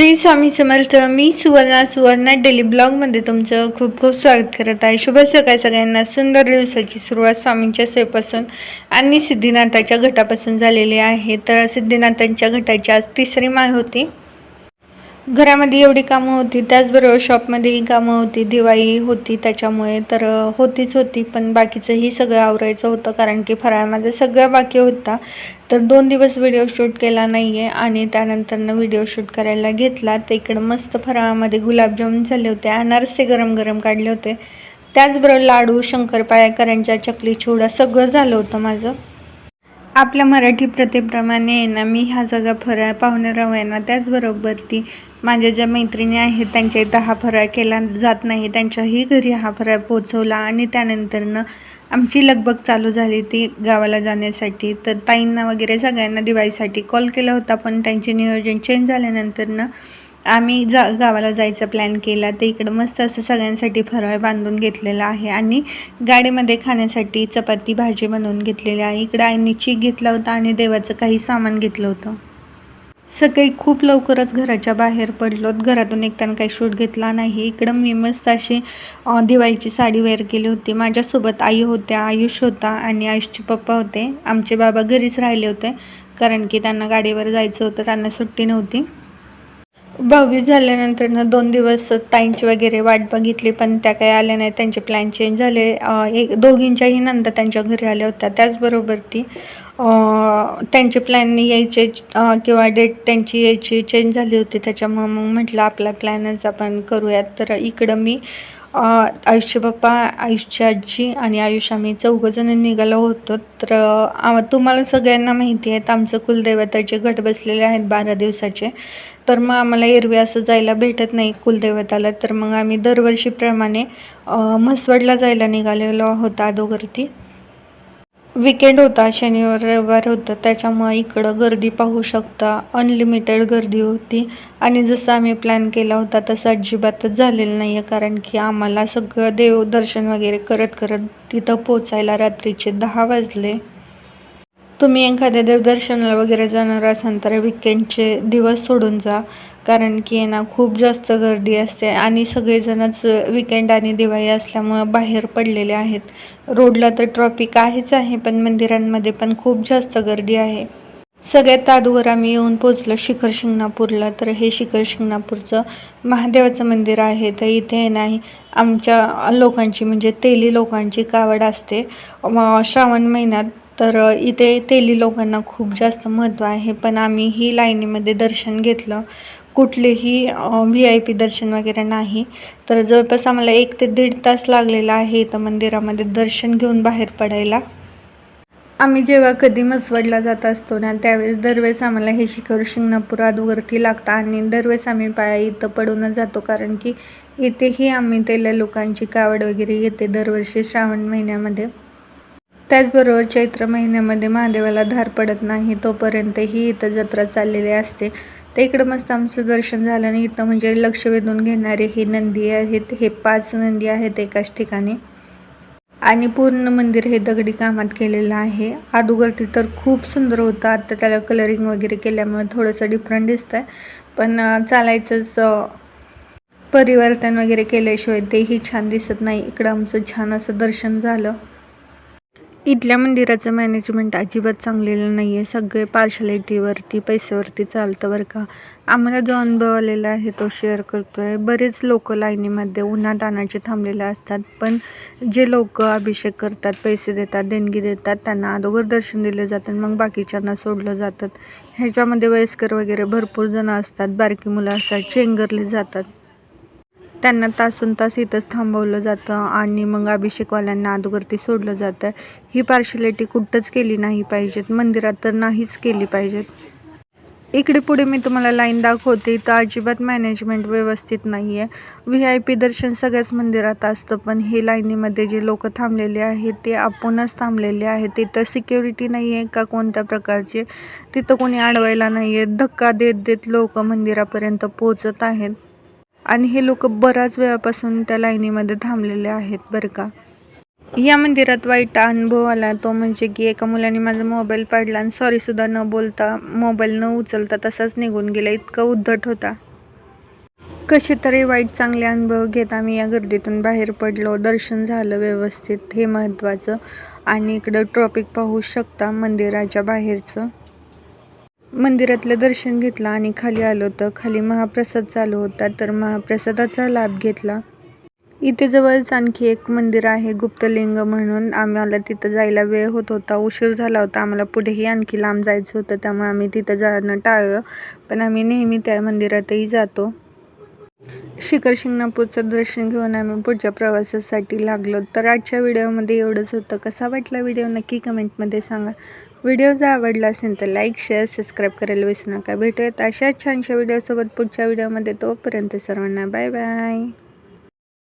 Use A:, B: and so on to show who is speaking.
A: श्री स्वामी समर्थ मी सुवर्णा सुवर्णा डेली ब्लॉगमध्ये तुमचं खूप खूप स्वागत करत आहे. शुभ सकाळ सगळ्यांना. सुंदर दिवसाची सुरुवात स्वामींच्या सोयीपासून आणि सिद्धिनाथाच्या घटापासून झालेली आहे. तर सिद्धिनाथांच्या घटाची आज तिसरी माय होती. घरामध्ये एवढी कामं होती त्याचबरोबर शॉपमध्येही कामं होती दिवाळी होती त्याच्यामुळे तर होतीच होती पण बाकीचंही सगळं आवरायचं होतं कारण की फराळामध्ये सगळं बाकी होता. तर दोन दिवस व्हिडिओ शूट केला नाही आहे आणि त्यानंतरनं व्हिडिओ शूट करायला घेतला. तर इकडं मस्त फराळामध्ये गुलाबजामुन झाले होते अनारसे गरम गरम काढले होते. त्याचबरोबर लाडू शंकरपाळ्या करंजा चकली चिवडा सगळं झालं होतं माझं. आपल्या मराठी प्रथेप्रमाणे आहे ना मी ह्या सगळ्या फराळ पाहुणे ना त्याचबरोबर ती माझ्या ज्या मैत्रिणी आहेत त्यांच्या इथं हा फराळ केला जात नाही. त्यांच्याही घरी हा फराळ पोचवला आणि त्यानंतरनं आमची लगबग चालू झाली ती गावाला जाण्यासाठी. तर ताईंना वगैरे सगळ्यांना दिवाळीसाठी कॉल केला होता पण त्यांचे नियोजन चेंज झाल्यानंतरनं आम्ही जा गावाला जायचा प्लॅन केला. तर इकडं मस्त असं सगळ्यांसाठी फराळ बांधून घेतलेला आहे आणि गाडीमध्ये खाण्यासाठी चपाती भाजी बनवून घेतलेली आहे. इकडं आईने चीक घेतला होता आणि देवाचं काही सामान घेतलं होतं. सकाळी खूप लवकरच घराच्या बाहेर पडलोत घरातून एकट्यानं काही शूट घेतला नाही. इकडं मी मस्त अशी दिवाळीची साडी वेअर केली होती. माझ्यासोबत आई होत्या आयुष होता आणि आयुषचे पप्पा होते. आमचे बाबा घरीच राहिले होते. कारण की त्यांना गाडीवर जायचं होतं. त्यांना सुट्टी नव्हती. भाऊबीज झाल्यानंतर दोन दिवस ताईंची वगैरे वाट बघितली पण त्या काही आल्या नाही त्यांचे प्लॅन चेंज झाले. एक दोघींच्याही नंतर त्यांच्या घरी आल्या होत्या. त्याचबरोबर ती त्यांचे प्लॅन यायचे किंवा डेट त्यांची यायची चेंज झाली होती. त्याच्यामुळं मग म्हटलं आपला प्लॅनच आपण करूयात. तर इकडं मी आयुष्य बाप्पा आयुषची आजी आणि आयुष आम्ही चौघंजणं निघालो होतो. तर तुम्हाला सगळ्यांना माहिती आहेत आमचं कुलदैवताचे घट बसलेले आहेत बारा दिवसाचे. तर मग आम्हाला एरवी असं जायला भेटत नाही कुलदैवताला. तर मग आम्ही दरवर्षीप्रमाणे म्हसवडला जायला निघालेलो आहोत अगोदरती विकेंड होता शनिवार रविवार होतं. त्याच्यामुळे इकडं गर्दी पाहू शकता. अनलिमिटेड गर्दी होती. आणि जसं आम्ही प्लॅन केला होता तसं अजिबातच झालेलं नाही आहे कारण की आम्हाला सगळं देवदर्शन वगैरे करत करत तिथं पोचायला रात्रीचे दहा वाजले. तुम्ही एखाद्या देवदर्शनाला वगैरे जाणार असाल तर विकेंडचे दिवस सोडून जा. कारण की आहे ना खूप जास्त गर्दी असते आणि सगळेजणच विकेंड आणि दिवाळी असल्यामुळं बाहेर पडलेले आहेत. रोडला तर ट्रॉफिक आहेच आहे पण मंदिरांमध्ये पण खूप जास्त गर्दी आहे. सगळ्यात अगोदर आम्ही येऊन पोचलो शिखर शिंगणापूरला. तर हे शिखर शिंगणापूरचं महादेवाचं मंदिर आहे. तर इथे नाही आमच्या लोकांची म्हणजे तेली लोकांची कावड असते. श्रावण महिन्यात तर इथे तेली लोकांना खूप जास्त महत्त्व आहे. पण आम्ही ही लाईनीमध्ये दर्शन घेतलं. कुठलेही व्ही आय पी दर्शन वगैरे नाही. तर जवळपास आम्हाला एक ते दीड तास लागलेला आहे इथं मंदिरामध्ये दर्शन घेऊन बाहेर पडायला. आम्ही जेव्हा कधी मसवडला जात असतो ना त्यावेळेस दरवेळेस आम्हाला हे शिखर शिंगणापूर वरती लागतं आणि दरवेळेस आम्ही पाया इथं पडूनच जातो. कारण की इथेही आम्ही तेल्या लोकांची कावड वगैरे येते दरवर्षी श्रावण महिन्यामध्ये. त्याचबरोबर चैत्र महिन्यामध्ये महादेवाला धार पडत नाही तोपर्यंत ही इथं जत्रा चाललेली असते. तर इकडं मस्त आमचं दर्शन झालं आणि इथं म्हणजे लक्ष वेधून घेणारे हे नंदी आहेत हे पाच नंदी आहेत एकाच ठिकाणी. आणि पूर्ण मंदिर हे दगडी कामात केलेलं आहे. अगोदरती तर खूप सुंदर होतं. आत्ता त्याला कलरिंग वगैरे केल्यामुळे थोडंसं डिफरंट दिसतं आहे पण चालायचंच परिवर्तन वगैरे केल्याशिवाय तेही छान दिसत नाही. इकडं आमचं छान असं दर्शन झालं. इथल्या मंदिराचं मॅनेजमेंट अजिबात चांगलेलं नाही आहे सगळे पार्शलिटीवरती पैशावरती चालतं बरं का. आम्हाला जो अनुभव आलेला आहे तो शेअर करतो आहे बरेच लोक लाईनीमध्ये उन्हातानाचे थांबलेले असतात पण जे लोक अभिषेक करतात पैसे देतात देणगी देतात त्यांना अगोदर दर्शन दिले जातात मग बाकीच्यांना सोडलं जातात ह्याच्यामध्ये वयस्कर वगैरे भरपूर जणं असतात बारकी मुलं असतात चेंगरले जातात. त्यांना तासून तास इथंच थांबवलं जातं आणि मग अभिषेकवाल्यांना अगोदरती सोडलं जातं. ही पार्शलिटी कुठंच केली नाही पाहिजेत. मंदिरात तर नाहीच केली पाहिजेत. इकडे पुढे मी तुम्हाला लाईन दाखवते. तर अजिबात मॅनेजमेंट व्यवस्थित नाही आहे व्ही आय पी दर्शन सगळ्याच मंदिरात असतं पण हे लाईनीमध्ये जे लोक थांबलेले आहेत ते आपणच थांबलेले आहेत. तिथं सिक्युरिटी नाही आहे का कोणत्या प्रकारचे? तिथं कोणी अडवायला नाही आहे धक्का देत देत लोक मंदिरापर्यंत पोचत आहेत. आणि हे लोक बराच वेळापासून त्या लाईनीमध्ये थांबलेले आहेत बरं का. या मंदिरात वाईट अनुभव आला. तो म्हणजे की एका मुलाने माझा मोबाईल पाडला आणि सॉरीसुद्धा न बोलता मोबाईल न उचलता तसाच निघून गेला. इतका उद्धट होता. कसे तरी वाईट चांगले अनुभव घेत आम्ही या गर्दीतून बाहेर पडलो. दर्शन झालं व्यवस्थित हे महत्त्वाचं. आणि इकडं ट्रॉपिक पाहू शकता मंदिराच्या बाहेरचं. मंदिरातलं दर्शन घेतलं आणि खाली आलो तर खाली महाप्रसाद चालू होता तर महाप्रसादाचा लाभ घेतला. इथे जवळच आणखी एक मंदिर आहे गुप्तलिंग म्हणून. आम्हाला तिथं जायला वेळ होत होता उशीर झाला होता. आम्हाला पुढेही आणखी लांब जायचं होतं त्यामुळे आम्ही तिथं जाणं टाळलं. पण आम्ही नेहमी त्या मंदिरातही जातो. शिखर शिंगणापूरचं दर्शन घेऊन आम्ही पुढच्या प्रवासासाठी लागलो. तर आजच्या व्हिडिओमध्ये एवढंच होतं. कसा वाटला व्हिडिओ नक्की कमेंटमध्ये सांगा. व्हिडिओ जर आवडला असेल तर लाईक शेअर सबस्क्राईब करायला विसरू नका. भेटूयात अशाच छानशा व्हिडिओसोबत पुढच्या व्हिडिओमध्ये. तोपर्यंत सर्वांना बाय बाय